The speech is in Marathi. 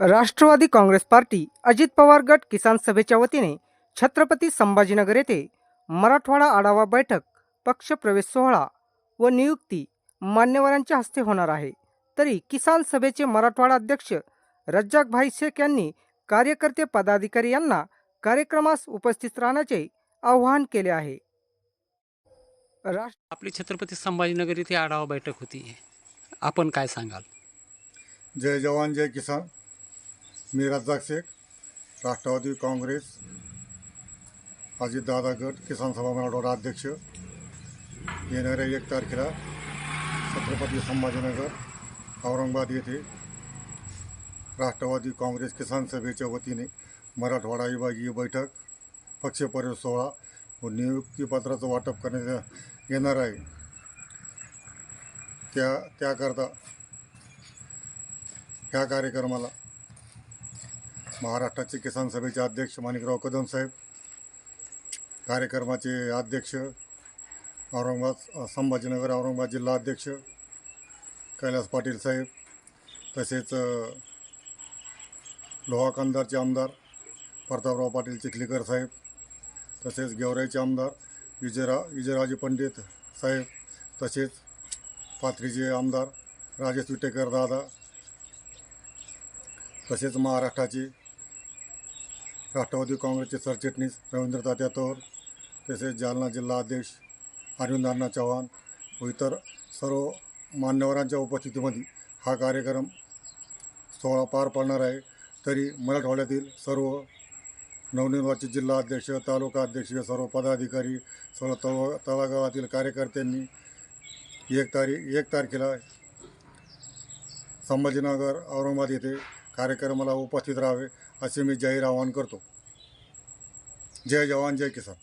राष्ट्रवादी काँग्रेस पार्टी अजित पवार गट किसान सभेच्या वतीने छत्रपती संभाजीनगर येथे मराठवाडा आढावा बैठक पक्षप्रवेश सोहळा व नियुक्ती मान्यवरांच्या हस्ते होणार आहे. तरी किसान सभेचे मराठवाडा अध्यक्ष रज्जाकभाई शेख यांनी कार्यकर्ते पदाधिकारी यांना कार्यक्रमास उपस्थित राहण्याचे आवाहन केले आहे. राष्ट्र आपली छत्रपती संभाजीनगर इथे आढावा बैठक होती. आपण काय सांगाल? जय जवान जय किसान. मी रज्जाक शेख राष्ट्रवादी काँग्रेस अजितदादा गट किसान सभा मराठवाडा अध्यक्ष. येणाऱ्या एक तारखेला छत्रपती संभाजीनगर औरंगाबाद येथे राष्ट्रवादी काँग्रेस किसान सभेच्या वतीने मराठवाडा विभागीय बैठक पक्षपरिव सोहळा व नियुक्तीपत्राचं वाटप करण्यात येणार आहे. त्या त्याकरता ह्या कार्यक्रमाला महाराष्ट्राचे किसान सभेचे अध्यक्ष माणिकराव कदम साहेब कार्यक्रमाचे अध्यक्ष औरंगाबाद संभाजीनगर औरंगाबाद जिल्हा अध्यक्ष कैलास पाटील साहेब तसेच लोहा कंदारचे आमदार प्रतापराव पाटील चिखलीकर साहेब तसेच गेवराईचे आमदार विजयरा विजयराजे पंडित साहेब तसेच पाथरीचे आमदार राजेश विटेकर दादा तसेच महाराष्ट्राचे राष्ट्रवादी काँग्रेसचे सरचिटणीस रवींद्र तात्या तसेच जालना जिल्हा अध्यक्ष अरविंद अण्णा चव्हाण व इतर सर्व मान्यवरांच्या उपस्थितीमध्ये हा कार्यक्रम सोहळा पार पडणार आहे. तरी मराठवाड्यातील सर्व नवनिर्वाचित जिल्हा अध्यक्ष तालुका अध्यक्ष सर्व पदाधिकारी सर्व तळ तळागाळातील कार्यकर्त्यांनी एक तारीख एक तारखेला संभाजीनगर औरंगाबाद येथे कार्यक्रमाला उपस्थित राहावे असे मी जाहीर आवाहन करतो. जय जवान जय किसान.